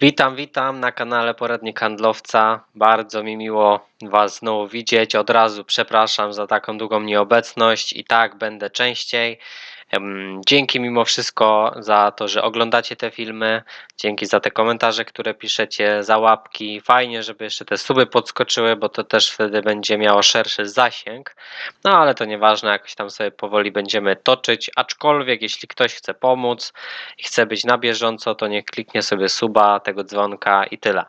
Witam, witam na kanale Poradnik Handlowca. Bardzo mi miło Was znowu widzieć. Od razu przepraszam za taką długą nieobecność i tak będę częściej. Dzięki mimo wszystko za to, że oglądacie te filmy. Dzięki za te komentarze, które piszecie, za łapki. Fajnie, żeby jeszcze te suby podskoczyły, bo to też wtedy będzie miało szerszy zasięg. No ale to nieważne, jakoś tam sobie powoli będziemy toczyć. Aczkolwiek, jeśli ktoś chce pomóc i chce być na bieżąco, to niech kliknie sobie suba, tego dzwonka i tyle.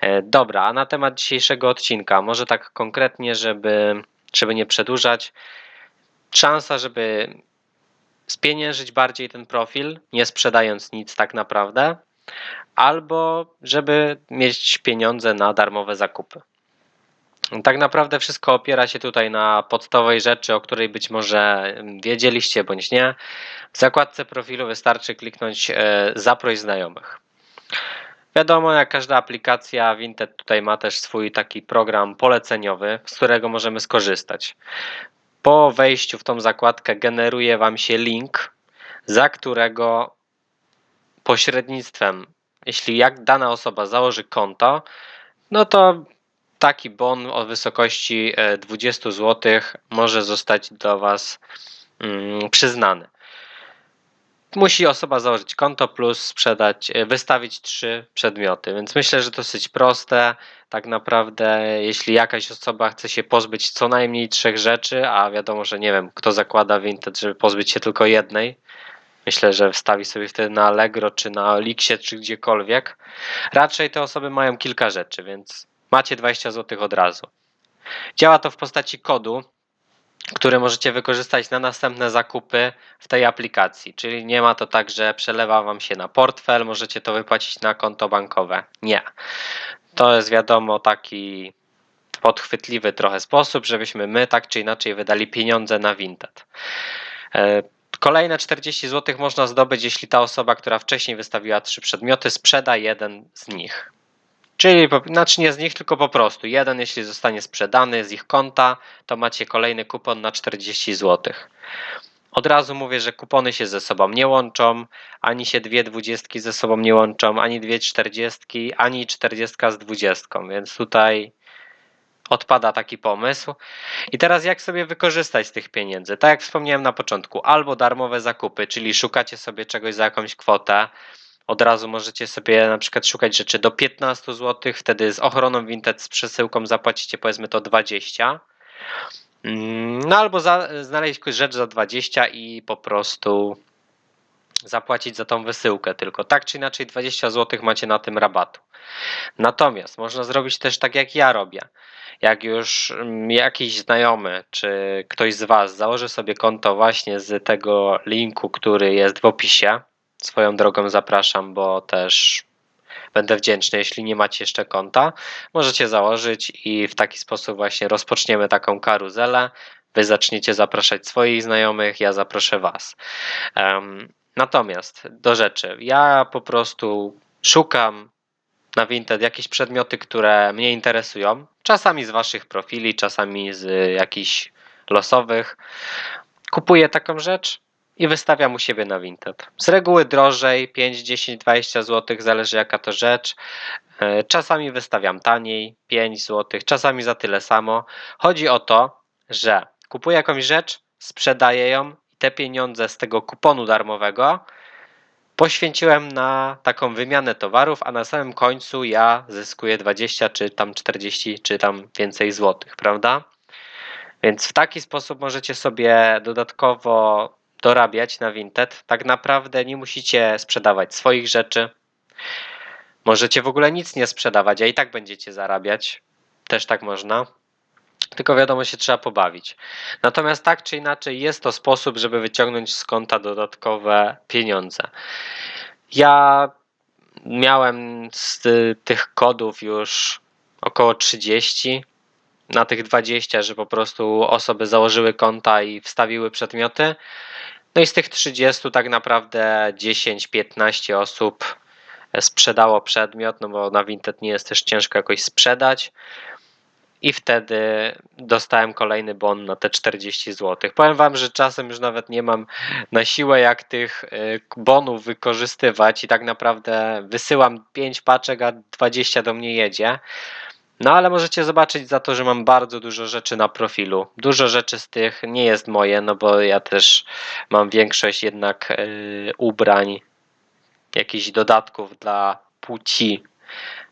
E, Dobra, a na temat dzisiejszego odcinka, może tak konkretnie, żeby, żeby nie przedłużać. Szansa, żeby spieniężyć bardziej ten profil, nie sprzedając nic tak naprawdę, albo żeby mieć pieniądze na darmowe zakupy. Tak naprawdę wszystko opiera się tutaj na podstawowej rzeczy, o której być może wiedzieliście bądź nie. W zakładce profilu wystarczy kliknąć e, Zaproś znajomych. Wiadomo, jak każda aplikacja, Vinted tutaj ma też swój taki program poleceniowy, z którego możemy skorzystać. Po wejściu w tą zakładkę generuje Wam się link, za którego pośrednictwem, jeśli jak dana osoba założy konto, no to taki bon o wysokości e, 20 zł może zostać do Was mm, przyznany. Musi osoba założyć konto plus sprzedać, e, wystawić trzy przedmioty, więc myślę, że dosyć proste. Tak naprawdę, jeśli jakaś osoba chce się pozbyć co najmniej trzech rzeczy, a wiadomo, że nie wiem, kto zakłada Vinted, żeby pozbyć się tylko jednej. Myślę, że wstawi sobie wtedy na Allegro, czy na Elixie, czy gdziekolwiek. Raczej te osoby mają kilka rzeczy, więc macie 20 zł od razu. Działa to w postaci kodu, który możecie wykorzystać na następne zakupy w tej aplikacji. Czyli nie ma to tak, że przelewa Wam się na portfel, możecie to wypłacić na konto bankowe. Nie. To jest wiadomo taki podchwytliwy trochę sposób, żebyśmy my tak czy inaczej wydali pieniądze na Vinted. E, Kolejne 40 zł można zdobyć, jeśli ta osoba, która wcześniej wystawiła trzy przedmioty, sprzeda jeden z nich. Czyli, po- znaczy nie z nich, tylko po prostu. Jeden, jeśli zostanie sprzedany z ich konta, to macie kolejny kupon na 40 zł. Od razu mówię, że kupony się ze sobą nie łączą, ani się dwie dwudziestki ze sobą nie łączą, ani dwie czterdziestki, ani czterdziestka z dwudziestką, więc tutaj odpada taki pomysł. I teraz jak sobie wykorzystać z tych pieniędzy? Tak jak wspomniałem na początku, albo darmowe zakupy, czyli szukacie sobie czegoś za jakąś kwotę, od razu możecie sobie na przykład szukać rzeczy do 15 zł, wtedy z ochroną Vinted z przesyłką zapłacicie powiedzmy to 20. Mm, No albo za, znaleźć rzecz za 20 i po prostu zapłacić za tą wysyłkę tylko. Tak czy inaczej 20 zł macie na tym rabatu. Natomiast można zrobić też tak jak ja robię. Jak już mm, jakiś znajomy czy ktoś z Was założy sobie konto właśnie z tego linku, który jest w opisie, swoją drogą zapraszam, bo też będę wdzięczny, jeśli nie macie jeszcze konta. Możecie założyć i w taki sposób właśnie rozpoczniemy taką karuzelę. Wy zaczniecie zapraszać swoich znajomych, ja zaproszę Was. Em, natomiast do rzeczy. Ja po prostu szukam na Vinted jakieś przedmioty, które mnie interesują. Czasami z Waszych profili, czasami z jakichś losowych. Kupuję taką rzecz i wystawiam u siebie na Vinted. Z reguły drożej, 5, 10, 20 zł, zależy jaka to rzecz. E, Czasami wystawiam taniej, 5 zł, czasami za tyle samo. Chodzi o to, że kupuję jakąś rzecz, sprzedaję ją i te pieniądze z tego kuponu darmowego poświęciłem na taką wymianę towarów, a na samym końcu ja zyskuję 20 czy tam 40 czy tam więcej złotych, prawda? Więc w taki sposób możecie sobie dodatkowo dorabiać na Vinted. Tak naprawdę nie musicie sprzedawać swoich rzeczy. Możecie w ogóle nic nie sprzedawać, a i tak będziecie zarabiać. Też tak można. Tylko wiadomo, się trzeba pobawić. Natomiast tak czy inaczej jest to sposób, żeby wyciągnąć z konta dodatkowe pieniądze. Ja miałem z tych kodów już około 30 na tych 20, że po prostu osoby założyły konta i wstawiły przedmioty. No i z tych 30 tak naprawdę 10-15 osób sprzedało przedmiot, no bo na Vinted nie jest też ciężko jakoś sprzedać. i wtedy dostałem kolejny bon na te 40 zł. Powiem wam, że czasem już nawet nie mam na siłę jak tych y, bonów wykorzystywać i tak naprawdę wysyłam 5 paczek, a 20 do mnie jedzie. No ale możecie zobaczyć za to, że mam bardzo dużo rzeczy na profilu. Dużo rzeczy z tych nie jest moje, no bo ja też mam większość jednak y, ubrań, jakichś dodatków dla płci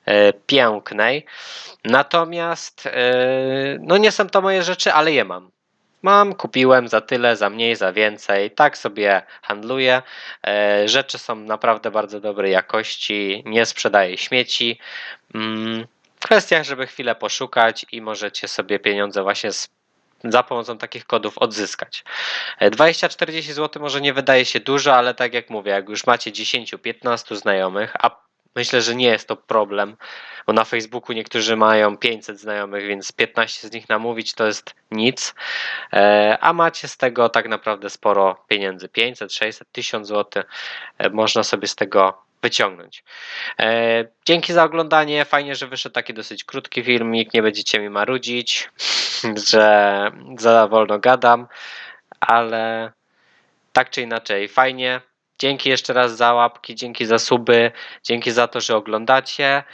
y, pięknej. Natomiast y, no nie są to moje rzeczy, ale je mam. Mam, kupiłem za tyle, za mniej, za więcej. Tak sobie handluję. E, Rzeczy są naprawdę bardzo dobrej jakości. Nie sprzedaję śmieci. Mm, Kwestia, żeby chwilę poszukać i możecie sobie pieniądze właśnie z, za pomocą takich kodów odzyskać. E, 20-40 zł może nie wydaje się dużo, ale tak jak mówię, jak już macie 10-15 znajomych, a myślę, że nie jest to problem, bo na Facebooku niektórzy mają 500 znajomych, więc 15 z nich namówić to jest nic, E, a macie z tego tak naprawdę sporo pieniędzy, 500, 600, 1000 zł e, można sobie z tego wyciągnąć. E, Dzięki za oglądanie, fajnie, że wyszedł taki dosyć krótki filmik, nie będziecie mi marudzić, że za wolno gadam, ale tak czy inaczej fajnie. Dzięki jeszcze raz za łapki, dzięki za suby, dzięki za to, że oglądacie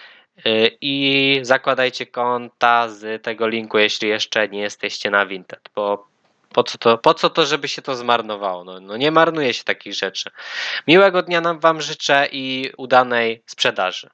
y, i zakładajcie konta z tego linku, jeśli jeszcze nie jesteście na Vinted, bo po co to, po co to żeby się to zmarnowało? No, no nie marnuje się takich rzeczy. Miłego dnia nam Wam życzę i udanej sprzedaży.